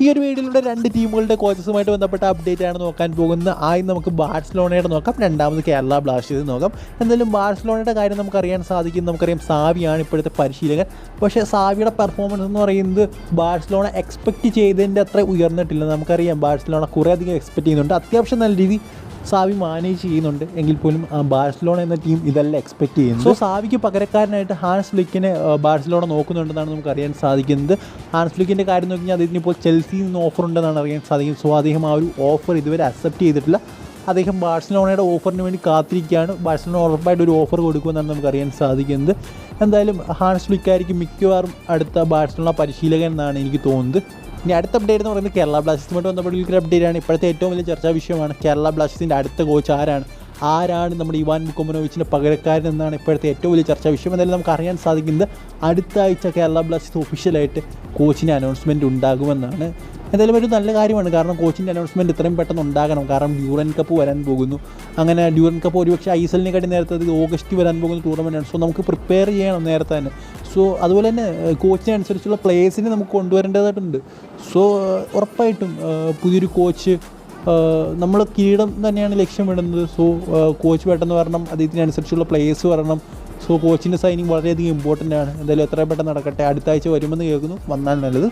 ഈ ഒരു വീഡിയോയിലൂടെ രണ്ട് ടീമുകളുടെ കോച്ചസുമായിട്ട് ബന്ധപ്പെട്ട അപ്ഡേറ്റ് ആണ് നോക്കാൻ പോകുന്നത്. ആദ്യം നമുക്ക് ബാഴ്സലോണയുടെ നോക്കാം. രണ്ടാമത് കേരള ബ്ലാസ്റ്റേഴ്സ് നോക്കാം. എന്തായാലും ബാഴ്സലോണയുടെ കാര്യം നമുക്കറിയാൻ സാധിക്കും. നമുക്കറിയാം സാവിയാണ് ഇപ്പോഴത്തെ പരിശീലകൻ. പക്ഷേ സാവിയുടെ പെർഫോമൻസ് എന്ന് പറയുന്നത് ബാഴ്സലോണ എക്സ്പെക്റ്റ് ചെയ്തതിന്റെ അത്ര ഉയർന്നിട്ടില്ല. നമുക്കറിയാം ബാഴ്സലോണ കുറേ അധികം എക്സ്പെക്റ്റ് ചെയ്യുന്നുണ്ട്. അത്യാവശ്യം നല്ല രീതി സാവി മാനേജ് ചെയ്യുന്നുണ്ട്. എങ്കിൽ പോലും ബാഴ്സലോണ എന്ന ടീം ഇതെല്ലാം എക്സ്പെക്ട് ചെയ്യുന്നു സോ സാവിക്ക് പകരക്കാരനായിട്ട് ഹാൻസ് ലിക്കിനെ ബാഴ്സലോണ നോക്കുന്നുണ്ടെന്നാണ് നമുക്ക് അറിയാൻ സാധിക്കുന്നത്. ഹാൻസ് ഫ്ലിക്കിന്റെ കാര്യം നോക്കി കഴിഞ്ഞാൽ അദ്ദേഹത്തിന് ഇപ്പോൾ ചെൽസിയിൽ നിന്ന് ഓഫർ ഉണ്ടെന്നാണ് അറിയാൻ സാധിക്കുന്നത്. സോ അദ്ദേഹം ആ ഒരു ഓഫർ ഇതുവരെ അക്സെപ്റ്റ് ചെയ്തിട്ടില്ല. അദ്ദേഹം ബാഴ്സലോണയുടെ ഓഫറിന് വേണ്ടി കാത്തിരിക്കുകയാണ്. ബാഴ്സലോണ ഉറപ്പായിട്ട് ഒരു ഓഫർ കൊടുക്കുമെന്നാണ് നമുക്ക് അറിയാൻ സാധിക്കുന്നത്. എന്തായാലും ഹാൻസ് ഫ്ലിക്കായിരിക്കും മിക്കവാറും അടുത്ത ബാഴ്സലോണ പരിശീലകൻ എന്നാണ് എനിക്ക് തോന്നുന്നത്. ഇനി അടുത്ത അപ്ഡേറ്റ് എന്ന് പറയുന്നത് കേരള ബ്ലാസ്റ്റേഴ്സുമായിട്ട് ബന്ധപ്പെട്ട ഒരു അപ്ഡേറ്റ് ആണ്. ഇപ്പോഴത്തെ ഏറ്റവും വലിയ ചർച്ചാ വിഷയമാണ് കേരള ബ്ലാസ്റ്റേഴ്സിന്റെ അടുത്ത കോച്ച് ആരാണ്? ആരാണ് നമ്മുടെ ഇവാൻ മുക്കോമനോവിച്ചിന്റെ പകരക്കാരൻ എന്നാണ് ഇപ്പോഴത്തെ ഏറ്റവും വലിയ ചർച്ചാ വിഷയം. എന്തായാലും നമുക്ക് അറിയാൻ സാധിക്കുന്നത് അടുത്ത ആഴ്ച കേരള ബ്ലാസ്റ്റേഴ്സ് ഒഫീഷ്യലായിട്ട് കോച്ചിന് അനൗൺസ്മെന്റ് ഉണ്ടാകുമെന്നാണ്. എന്തായാലും ഒരു നല്ല കാര്യമാണ്. കാരണം കോച്ചിന്റെ അനൗൺസ്മെന്റ് ഇത്രയും പെട്ടെന്ന് ഉണ്ടാകണം. കാരണം ഡ്യൂറൻ കപ്പ് വരാൻ പോകുന്നു. അങ്ങനെ ഡ്യൂറൻ കപ്പ് ഒരുപക്ഷെ ഐ എസ് എല്ലിനെക്കാട്ടി നേരത്തെ അത് ഓഗസ്റ്റ് വരാൻ പോകുന്ന ടൂർണമെന്റാണ് സോ നമുക്ക് പ്രിപ്പയർ ചെയ്യണം നേരത്തെ തന്നെ. സോ അതുപോലെ തന്നെ കോച്ചിനെ അനുസരിച്ചുള്ള പ്ലേയേഴ്സിനെ നമുക്ക് കൊണ്ടുവരേണ്ടതായിട്ടുണ്ട്. സോ ഉറപ്പായിട്ടും പുതിയൊരു കോച്ച് നമ്മൾ കിരീടം തന്നെയാണ് ലക്ഷ്യമിടുന്നത് സോ കോച്ച് പെട്ടെന്ന് വരണം അദ്ദേഹത്തിനനുസരിച്ചുള്ള പ്ലേയേഴ്സ് വരണം. സോ കോച്ചിന്റെ സൈനിങ് വളരെയധികം ഇമ്പോർട്ടന്റ് ആണ്. എന്തായാലും എത്ര പെട്ടെന്ന് നടക്കട്ടെ. അടുത്ത ആഴ്ച വരുമെന്ന് കേൾക്കുന്നു. വന്നാൽ നല്ലത്.